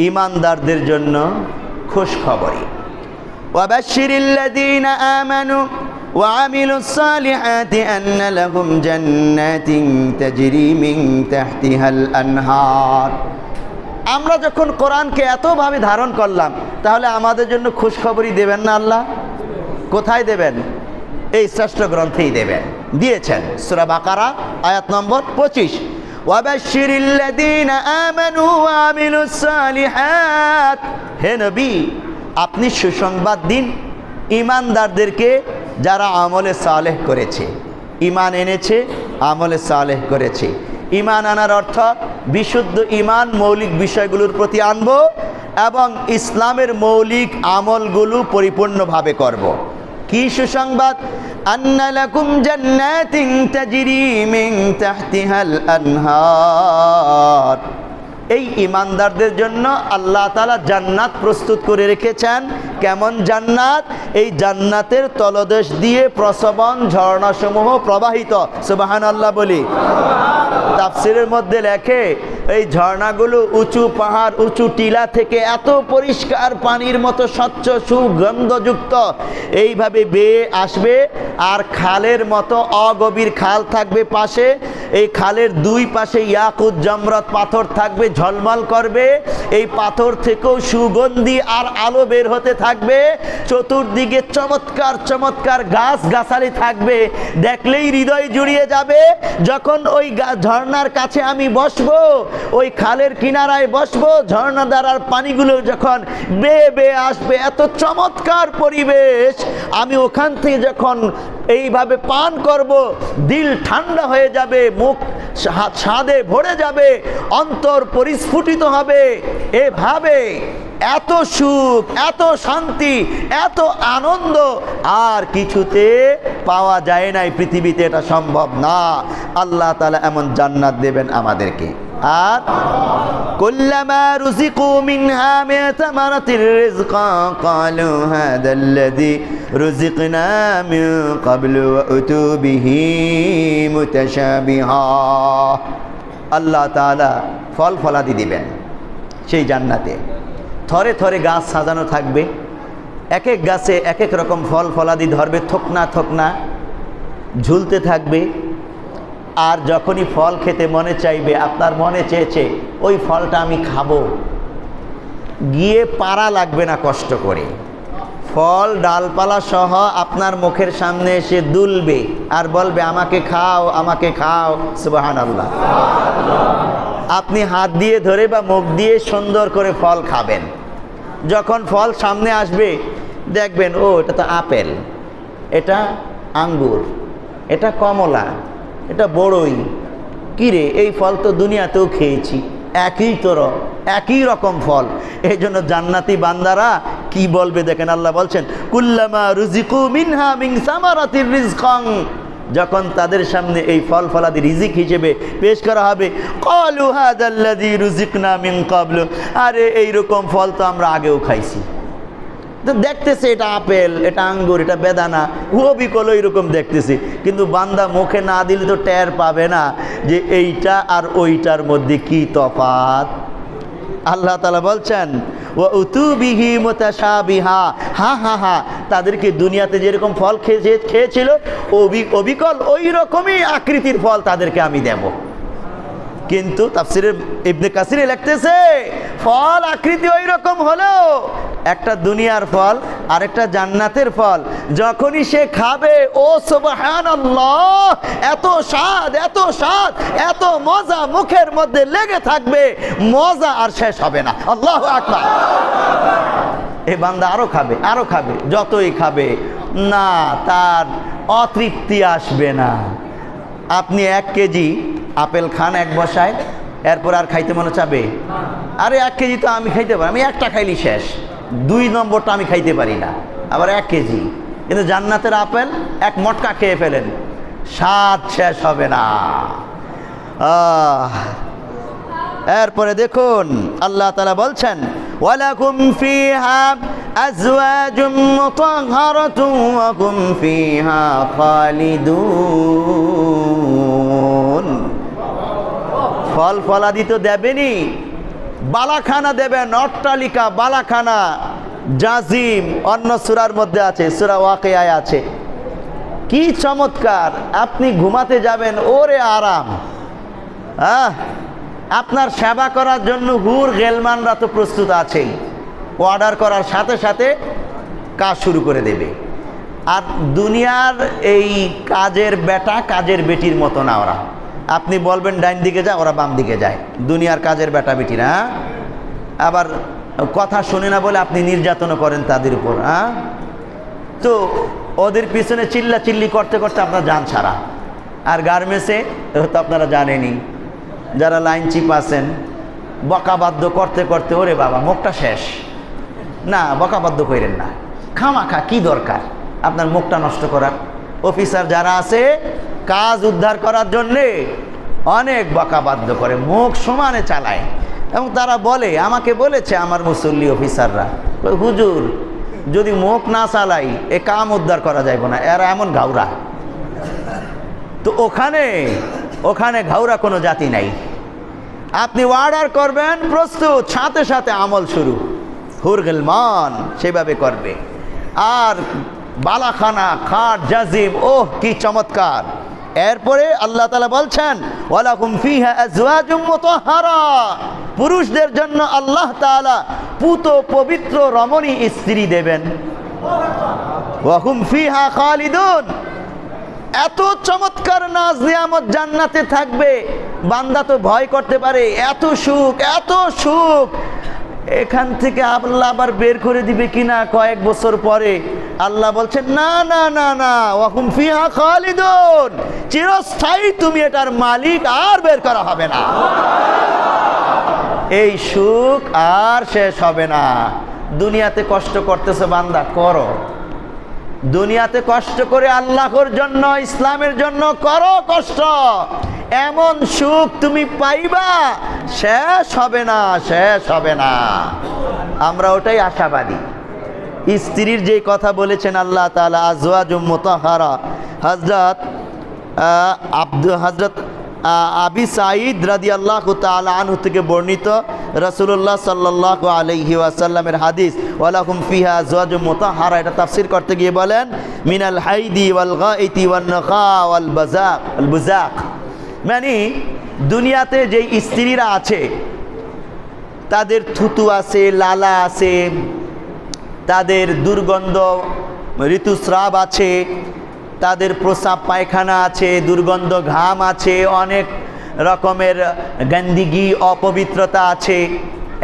ইমানদারদের জন্য খুশ খবরই وبشر الذين آمنوا وعملوا الصالحات أن لهم جنات تجري من تحتها الأنهار আমরা যখন কোরআনকে এতভাবে ধারণ করলাম তাহলে আমাদের জন্য খুশখবরই দেবেন না আল্লাহ কোথায় দেবেন এই শ্রেষ্ঠ গ্রন্থেই দেবেন দিয়েছেন সুরা বাকারা আয়াত নম্বর পঁচিশ وبشر الذين آمنوا وعملوا الصالحات হে নবী আপনি সুসংবাদ দিন ইমানদারদেরকে যারা আমলে সালেহ করেছে ইমান এনেছে আমলে সালেহ করেছে ইমান আনার অর্থ বিশুদ্ধ ইমান মৌলিক বিষয়গুলোর প্রতি আনব এবং ইসলামের মৌলিক আমলগুলো পরিপূর্ণভাবে করব। কি সুসংবাদ? এই ইমানদারদের জন্য আল্লাহ তালা জান্নাত প্রস্তুত করে রেখেছেন। কেমন জান্নাত? এই জান্নাতের তলদেশ দিয়ে প্রসবন ঝর্ণাসমূহ প্রবাহিত। সুবাহান আল্লাহ বলি। তাফসিরের মধ্যে লেখে, এই ঝর্ণাগুলো উঁচু পাহাড়, উঁচু টিলা থেকে এত পরিষ্কার পানির মতো স্বচ্ছ, সুগন্ধযুক্ত। এইভাবে বেয়ে আসবে আর খালের মতো অগভীর খাল থাকবে পাশে। এই খালের দুই পাশে ইয়াকুত জমরত পাথর থাকবে, ঝলমল করবে। এই পাথর থেকেও সুগন্ধি আর আলো বের হতে থাকবে। চতুর্দিকে চমৎকার চমৎকার গাছ গাছালি থাকবে। দেখলেই হৃদয় জুড়িয়ে যাবে। যখন ওই ঝর্ণার কাছে আমি বসবো, ওই খালের কিনারায় বসবো ঝর্ণা দ্বারার পানিগুলো যখন বেয়ে বেয়ে আসবে, এত চমৎকার পরিবেশ। আমি ওখান থেকে যখন এইভাবে পান করব, দিল ঠান্ডা হয়ে যাবে, মুখ স্বাদে ভরে যাবে, অন্তর পরিস্ফুটিত হবে। এভাবে এত সুখ, এত শান্তি, এত আনন্দ আর কিছুতে পাওয়া যায় নাই পৃথিবীতে, এটা সম্ভব না। আল্লাহ তালা এমন জান্নাত দেবেন আমাদেরকে। আর كلما رزقوا منها من ثمرة رزقا قالوا هذا الذي رزقنا من قبل وأتوا به متشابها আল্লাহ তাআলা ফল ফলাদি দিবেন সেই জান্নাতে থরে থরে গাছ সাজানো থাকবে এক এক গাছে এক এক রকম ফল ফলাদি ধরবে থোকনা থোকনা ঝুলতে থাকবে আর যখনই ফল খেতে মনে চাইবে, আপনার মনে চেয়েছে, ওই ফলটা আমি খাব। গিয়ে পারা লাগবে না কষ্ট করে। ফল, ডালপালা সহ আপনার মুখের সামনে এসে দুলবে আর বলবে, আমাকে খাও আমাকে খাও। সুবাহান আল্লাহ আপনি হাত দিয়ে ধরে বা মুখ দিয়ে সুন্দর করে ফল খাবেন। যখন ফল সামনে আসবে, দেখবেন, ও, এটা তো আপেল, এটা আঙ্গুর, এটা কমলা। এটা বড়ই। কিরে, এই ফল তো দুনিয়াতেও খেয়েছি। একই তোর, একই রকম ফল। এই জন্য জান্নাতি বান্দারা কি বলবে দেখেন আল্লাহ বলছেন, কুল্লামা রুজিকু মিনহা মিন সামারাতির রিজকাং যখন তাদের সামনে এই ফল ফলাদি রিজিক হিসেবে পেশ করা হবে, কলু হাদাল্লাযী রুজিকনা মিন ক্বাবলু। আরে এই রকম ফল তো আমরা আগেও খাইছি। তো দেখতেছে এটা আপেল, এটা আঙ্গুর, এটা বেদানা। হুও বিকল এরকম দেখতেছি। কিন্তু বান্দা মুখে না দিলে তো টের পাবে না যে এইটা আর ওইটার মধ্যে কি তফাত আল্লাহ তালা বলছেন ও উতুবিহি মোতাসাবিহা হা হা হা, তাদেরকে দুনিয়াতে যেরকম ফল খেয়ে খেয়েছিল অবি অবিকল ওই রকমই আকৃতির ফল তাদেরকে আমি দেব। কিন্তু তাফসিরের ইবনে কাসিরে লিখতেছে, ফল আকৃতি ওই রকম হলেও একটা দুনিয়ার ফল আর একটা জান্নাতের ফল। যখনই সে খাবে, ও সুবহান এত স্বাদ এত স্বাদ, এত মজা মুখের মধ্যে লেগে থাকবে, মজা আর শেষ হবে না। আল্লাহ আকবার। এ বান্দা আরও খাবে আরও খাবে, যতই খাবে, না, তার অতৃপ্তি আসবে না। আপনি এক কেজি আপেল খান এক বসায়, এরপর আর খাইতে মনে চাবে? আরে, এক কেজি তো আমি খাইতে পারি, আমি একটা খাইলি শেষ। দুই নম্বরটা আমি খাইতে পারি না। আবার এক কেজি। কিন্তু জান্নাতের আপেল এক মটকা খেয়ে ফেলেন। স্বাদ শেষ হবে না। এরপরে দেখুন, আল্লাহ তালা বলছেন ফল ফলাদি তো দেবেনি বালাখানা দেবেন অট্টালিকা বালাখানা। জাজিম অন্য সুরার মধ্যে আছে, সুরা ওয়াকেয়ায় আছে। কি চমৎকার, আপনি ঘুমাতে যাবেন, ওরে আরাম। আহ, আপনার সেবা করার জন্য হুর গেলমানরা তো প্রস্তুত আছেই। অর্ডার করার সাথে সাথে কাজ শুরু করে দেবে। আর দুনিয়ার এই কাজের বেটা, কাজের বেটির মতো না ওরা। আপনি বলবেন ডাইন দিকে যায়, ওরা বাম দিকে যায়। দুনিয়ার কাজের বেটা হ্যাঁ? আবার কথা শুনে না বলে আপনি নির্যাতনও করেন তাদের উপর হ্যাঁ তো ওদের পিছনে চিল্লা চিল্লি করতে করতে আপনার যান ছাড়া। আর গার্মেন্টসে তো আপনারা জানেনই, যারা লাইন চিপ আছেন, বকাবাদ্য করতে করতে, ওরে বাবা, মুখটা শেষ। না, বকাবাদ্য করেন না। খামাখা, কি দরকার আপনার মুখটা নষ্ট করার? অফিসার যারা আছে কাজ উদ্ধার করার জন্যে অনেক বকাবাদ্য করে, মুখ সমানে চালায়। এবং তারা বলে, আমাকে বলেছে আমার মুসল্লি অফিসাররা হুজুর, যদি মুখ না চালাই, এ কাম উদ্ধার করা যাইব না, এরা এমন ঘাউরা। তো ওখানে ওখানে ঘাউরা কোনো জাতি নাই। আপনি অর্ডার করবেন, প্রস্তুত, সাথে সাথে আমল শুরু। হুরগেলমান সেভাবে করবে। আর বালাখানা, খাট, জাজিম, ওহ, কি চমৎকার! এরপরে আল্লাহ তালা বলছেন পুরুষদের জন্য আল্লাহ তাআলা পুত পবিত্র রমণী স্ত্রী দেবেন। এত চমৎকার নাজ নিয়ামত জান্নাতে থাকবে, বান্দা তো ভয় করতে পারে, এত সুখ এত সুখ। এখান থেকে আল্লাহ আবার বের করে দিবে কিনা কয়েক বছর পরে। আল্লাহ বলছেন, না না না না ওয়াকুম ফিহা খালিদুন। চিরস্থায়ী তুমি এটার মালিক আর বের করা হবে না। এই সুখ আর শেষ হবে না। দুনিয়াতে কষ্ট করতেছে বান্দা, করো। দুনিয়াতে কষ্ট করে আল্লাহর জন্য, ইসলামের জন্য করো কষ্ট। এমন সুখ তুমি পাইবা, শেষ হবে না, শেষ হবে না। আমরা ওটাই আশাবাদী। স্ত্রীর যে কথা বলেছেন আল্লাহ তালা আজওয়াজ মোতাহারা হজরত আব্দুল হজরত আবি সাঈদ রাদি আল্লাহ আনহু থেকে বর্ণিত রসুল্লাহ সাল্লাহ আলহি ওয়াসাল্লামের হাদিস, ওয়ালাহুম ফিহা জোয়াজ মোতাহারা। এটা তাফসির করতে গিয়ে বলেন, মিনাল হাইদি ওয়াল নখা ওয়াল বাজাক ওয়াল বুজাক মানে দুনিয়াতে যেই স্ত্রীরা আছে, তাদের থুতু আছে, লালা আছে, তাদের দুর্গন্ধ, ঋতুস্রাব আছে, তাদের প্রসাব পায়খানা আছে, দুর্গন্ধ ঘাম আছে, অনেক রকমের গন্দিগি, অপবিত্রতা আছে।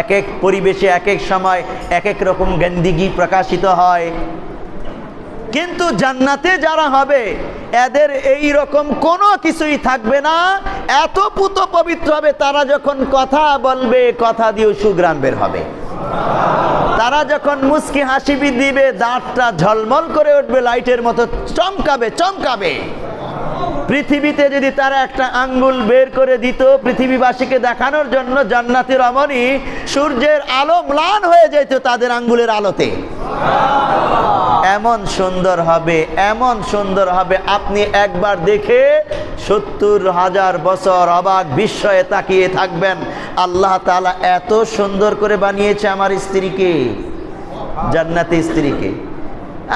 এক এক পরিবেশে এক এক সময় এক এক রকম গন্দিগি প্রকাশিত হয়। কিন্তু জান্নাতে যারা হবে, এদের এই রকম কোনো কিছুই থাকবে না। এত পুত পবিত্র হবে, তারা যখন কথা বলবে, কথা দিয়েও সুগ্রাম বের হবে। তারা যখন মুস্কি হাসিবি দিবে দাঁতটা ঝলমল করে উঠবে, লাইটের মতো চমকাবে চমকাবে। পৃথিবীতে যদি তারা একটা আঙ্গুল বের করে দিত, পৃথিবীবাসীকে দেখানোর জন্য জান্নাতি রমণী সূর্যের আলো ম্লান হয়ে যেত তাদের আঙ্গুলের আলোতে। এমন সুন্দর হবে, এমন সুন্দর হবে। আপনি একবার দেখে সত্তর হাজার বছর অবাক বিস্ময়ে তাকিয়ে থাকবেন। আল্লাহ তাআলা এত সুন্দর করে বানিয়েছে আমার স্ত্রীকে, জান্নাতি স্ত্রীকে।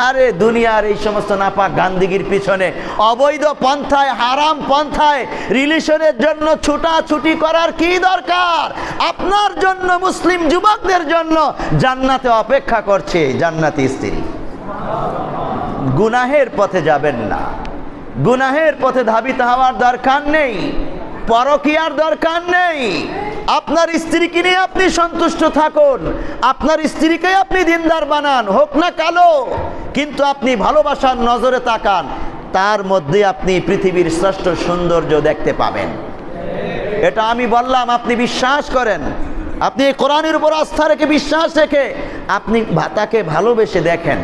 আরে দুনিয়ার এই সমস্ত নাপাক গান্ধীগির পিছনে অবৈধ পন্থায়, হারাম পন্থায় রিলেশনের জন্য ছুটাছুটি করার কি দরকার? আপনার জন্য মুসলিম যুবকদের জন্য জান্নাতে অপেক্ষা করছে জান্নাতি স্ত্রী। গুনাহের পথে যাবেন না। গুনাহের পথে ধাবিত হওয়ার দরকার নেই, পরকিয়ার দরকার নেই। আপনার স্ত্রীকে নিয়ে আপনি সন্তুষ্ট থাকুন, আপনার স্ত্রীকে আপনি দিনদার বানান, হোক না কালো, কিন্তু আপনি ভালোবাসার নজরে তাকান, তার মধ্যে আপনি পৃথিবীর শ্রেষ্ঠ সৌন্দর্য দেখতে পাবেন। এটা আমি বললাম, আপনি বিশ্বাস করেন। আপনি কোরআনের উপর আস্থা রেখে বিশ্বাস রেখে আপনি তাকে ভালোবেসে দেখেন।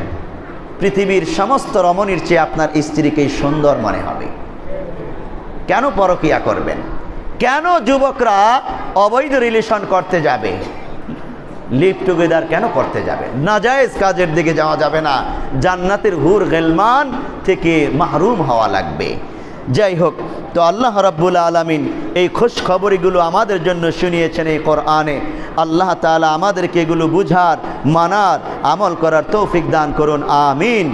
পৃথিবীর সমস্ত রমণীর চেয়ে আপনার স্ত্রীকেই সুন্দর মনে হবে। কেন পরকিয়া করবেন? কেন যুবকরা অবৈধ রিলেশন করতে যাবে? লিভ টুগেদার কেন করতে যাবে? নাজায়েজ কাজের দিকে যাওয়া যাবে না। জান্নাতের হুর গেলমান থেকে মাহরুম হওয়া লাগবে। যাই হোক তো আল্লাহ রাব্বুল আলমিন এই খুশ খবরগুলো আমাদের জন্য শুনিয়েছেন এই কোরআনে। আল্লাহ তালা আমাদেরকে এগুলো বুঝার, মানার, আমল করার তৌফিক দান করুন, আমিন।